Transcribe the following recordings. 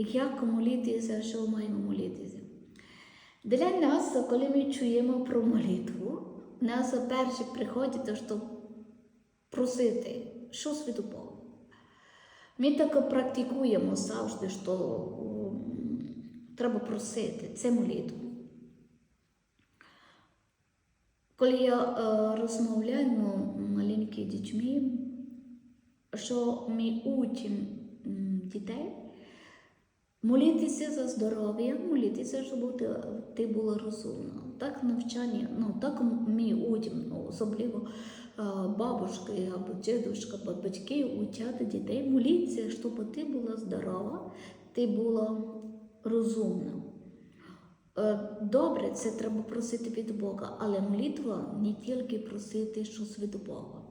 як молитися, що маємо молитися. Для нас, коли ми чуємо про молитву, нас перше приходить, що просити щось від Бога. Ми так практикуємо завжди, що треба просити, це молитва. Коли я е, розмовляю маленькими дітьми, що ми учимо дітей молитися за здоров'я, молитися, щоб ти, ти була розумна. Так навчання, ну так ми учимо, ну, особливо бабушки або дідушка, або батьки учать дітей молитися, щоб ти була здорова, ти була розумна. Е, Добре, це треба просити від Бога, але молитва не тільки просити щось від Бога.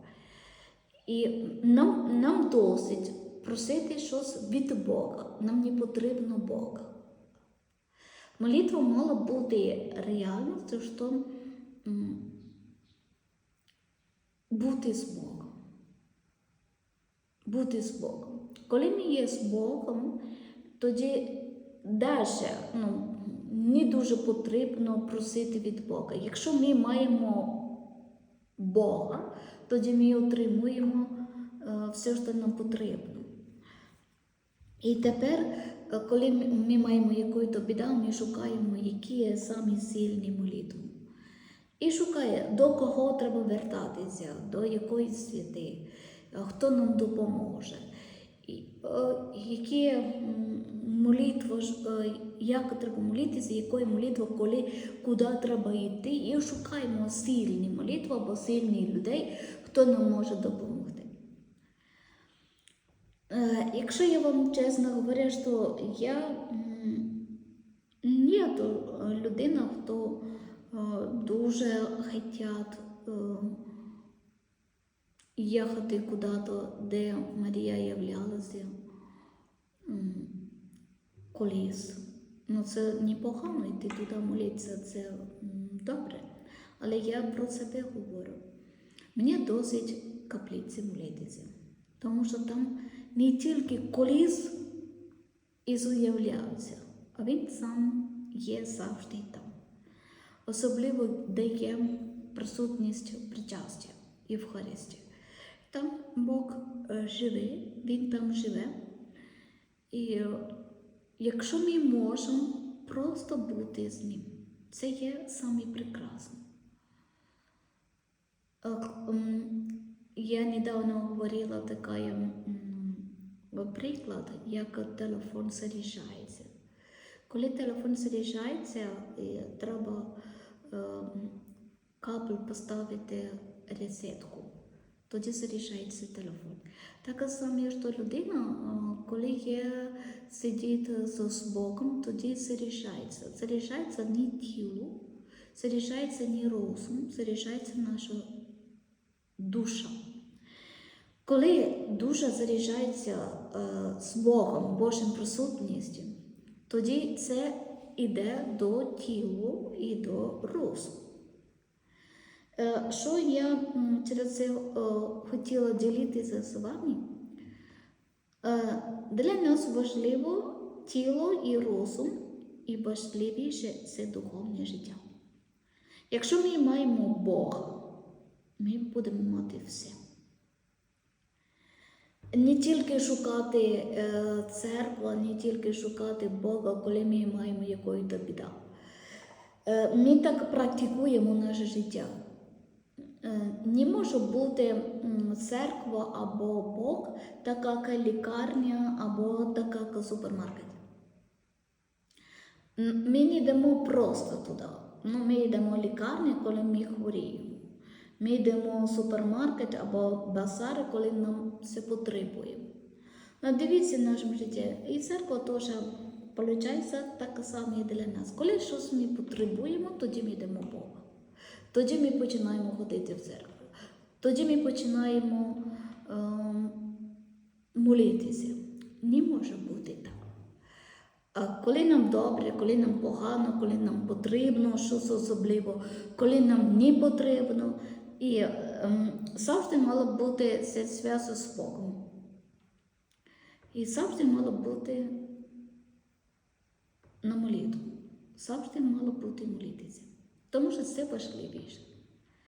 І нам, нам досить просити щось від Бога. Нам не потрібно Бога. Молитва мала бути реальністю, що бути з Богом. Бути з Богом. Коли ми є з Богом, тоді далі ну, не дуже потрібно просити від Бога. Якщо ми маємо Бога, тоді ми отримуємо е, все, що нам потрібно. І тепер, е, коли ми- маємо якусь біду, ми шукаємо, які є самі сильні молитви. І шукає, до кого треба вертатися, до якоїсь святи, е, хто нам допоможе, е, які молитви, як треба молитися, якою молитва, коли, куди треба йти, і шукаємо сильні молитви або сильні людей, хто нам може допомогти. Е, Якщо я вам чесно говорю, що я не людина, хто е, дуже хотять е, їхати куди-то, де Марія являлася колись. Ну, це непогано йти туди молитися, це добре. Але я про себе говорю. Мені досить каплиці молитися, тому що там не тільки колись Ісус являвся, а Він сам є завжди там. Особливо, де є присутність причастя і в Христі. Там Бог е, живе, Він там живе. І е, якщо ми можемо просто бути з ним, це є саме. Е, Я недавно говорила такий приклад, як телефон заряджається. Коли телефон заряджається, треба е, кабель поставити розетку, тоді заряджається телефон. Так само, що людина, е, коли є сидить з Богом, тоді заряджається. Заряджається не тіло, заряджається не розум, заряджається наша душа. Коли душа заряджається е, з Богом, Божим присутністю, тоді це йде до тілу і до розуму. Е, що я через це е, хотіла ділитися з вами? Е, для нас важливо тіло і розум, і важливіше це духовне життя. Якщо ми маємо Бога, ми будемо мати все. Не тільки шукати е, церкву, не тільки шукати Бога, коли ми маємо якоїсь біда. Е, ми так практикуємо наше життя. Е, не може бути церква або Бог, така як лікарня або така як супермаркет. Ми не йдемо просто туди. Ну, ми йдемо в лікарню, коли ми хворіємо. Ми йдемо в супермаркет або базар, коли нам це потребує. Ну, дивіться в нашому житті. І церква теж виходить так само і для нас. Коли щось ми потребуємо, тоді ми йдемо в Бога. Тоді ми починаємо ходити в церкву. Тоді ми починаємо ем, молитися. Не може бути так. А коли нам добре, коли нам погано, коли нам потрібно щось особливо, коли нам не потрібно, і ем, завжди мало бути це зв'язок з Богом. І завжди мало бути на молитву. Завжди мало бути молитися. Тому що це важливіше.